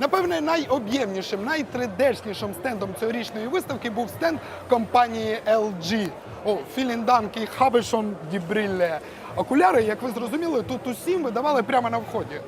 Напевне, найоб'ємнішим, най-3D-шнішим стендом цьогорічної виставки був стенд компанії LG. О, Філінданки Хабешон Дібрілле. Окуляри, як ви зрозуміли, тут усім видавали прямо на вході.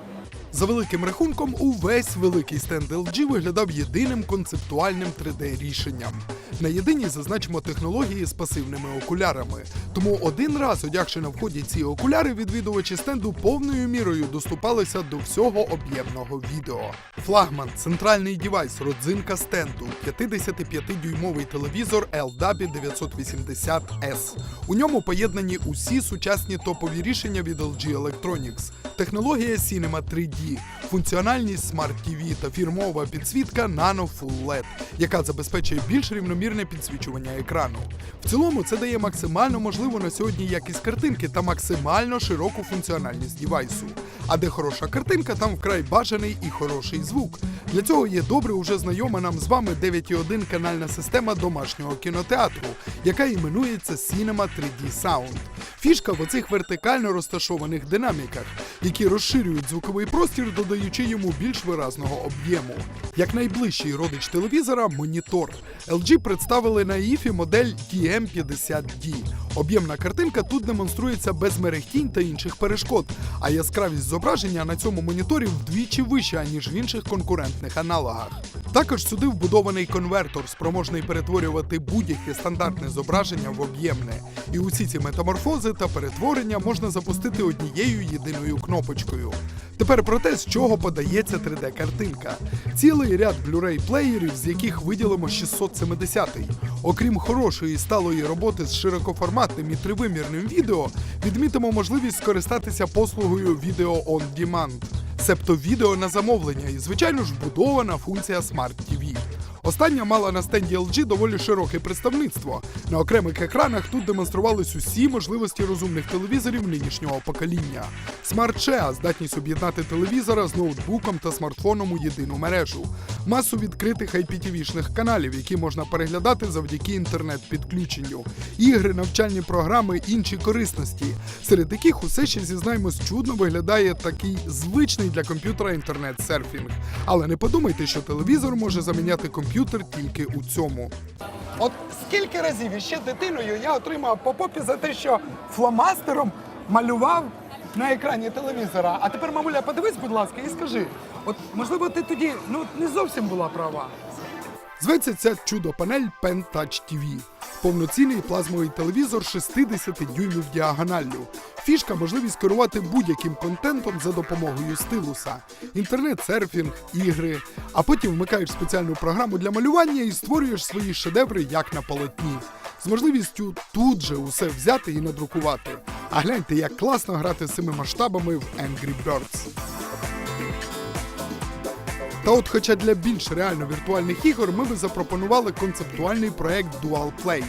За великим рахунком, увесь великий стенд LG виглядав єдиним концептуальним 3D-рішенням. На єдиній зазначимо технології з пасивними окулярами. Тому один раз, одягши на вході ці окуляри, відвідувачі стенду повною мірою доступалися до всього об'ємного відео. Флагман, центральний дівайс, родзинка стенду, 55-дюймовий телевізор LW 980S. У ньому поєднані усі сучасні топові рішення від LG Electronics. Технологія Cinema 3D, функціональність Smart TV та фірмова підсвітка Nano Full LED, яка забезпечує більш рівномірне підсвічування екрану. В цілому це дає максимально можливу на сьогодні якість картинки та максимально широку функціональність дівайсу. А де хороша картинка, там вкрай бажаний і хороший звук. Для цього є добре уже знайома нам з вами 9.1 канальна система домашнього кінотеатру, яка іменується Cinema 3D Sound. Фішка в оцих вертикально розташованих динаміках, які розширюють звуковий простір, додаючи йому більш виразного об'єму. Як найближчий родич телевізора монітор. LG представили на іфі модель TM50D. Об'ємна картинка тут демонструється без мерехтінь та інших перешкод, а яскравість зображення на цьому моніторі вдвічі вища, ніж в інших конкурентних аналогах. Також сюди вбудований конвертор, спроможний перетворювати будь-яке стандартне зображення в об'ємне. І усі ці метаморфози та перетворення можна запустити однією єдиною кнопочкою. Тепер про те, з чого подається 3D-картинка. Цілий ряд Blu-ray плеєрів, з яких виділимо 670-й. Окрім хорошої сталої роботи з широкоформатним і тривимірним відео, відмітимо можливість скористатися послугою Video on Demand, себто відео на замовлення і, звичайно ж, вбудована функція Smart TV. Остання мала на стенді LG доволі широке представництво. На окремих екранах тут демонструвались усі можливості розумних телевізорів нинішнього покоління. Share – здатність об'єднати телевізора з ноутбуком та смартфоном у єдину мережу, масу відкритих IPTV-шних каналів, які можна переглядати завдяки інтернет-підключенню, ігри, навчальні програми, інші корисності, серед яких усе ще зізнаємось чудно виглядає такий звичний для комп'ютера інтернет-серфінг. Але не подумайте, що телевізор може заміняти комп'ютер тільки у цьому. От скільки разів іще дитиною я отримав по попі за те, що фломастером малював на екрані телевізора. А тепер, мамуля, подивись, будь ласка, і скажи: от можливо, ти тоді ну не зовсім була права. Зветься ця чудо-панель Pen Touch TV. Повноцінний плазмовий телевізор 60 дюймів діагоналлю. Фішка можливість керувати будь-яким контентом за допомогою стилуса, інтернет-серфінг, ігри. А потім вмикаєш спеціальну програму для малювання і створюєш свої шедеври як на полотні. З можливістю тут же усе взяти і надрукувати. А гляньте, як класно грати з цими масштабами в Angry Birds. Та от, хоча для більш реально віртуальних ігор ми би запропонували концептуальний проект Dual Play.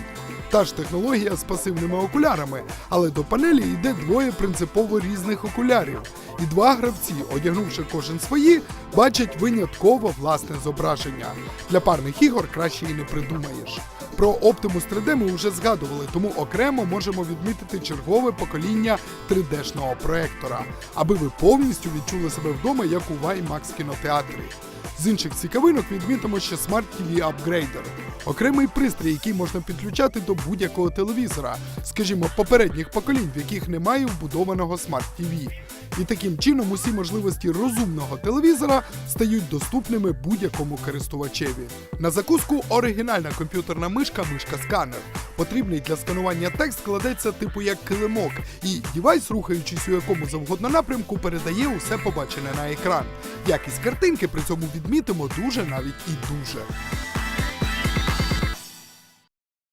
Та ж технологія з пасивними окулярами, але до панелі йде двоє принципово різних окулярів. І два гравці, одягнувши кожен свої, бачать винятково власне зображення. Для парних ігор краще і не придумаєш. Про Optimus 3D ми вже згадували, тому окремо можемо відмітити чергове покоління 3D-шного проектора, аби ви повністю відчули себе вдома, як у IMAX кінотеатрі. З інших цікавинок відмітимо ще Smart TV Upgrader. Окремий пристрій, який можна підключати до будь-якого телевізора, скажімо, попередніх поколінь, в яких немає вбудованого TV. І таким чином усі можливості розумного телевізора стають доступними будь-якому користувачеві. На закуску оригінальна комп'ютерна мишка, мишка сканер. Потрібний для сканування текст складеться типу як килимок, і дівайс, рухаючись у якому завгодно напрямку, передає усе побачене на екран. Якість картинки при цьому відмітимо дуже навіть і дуже.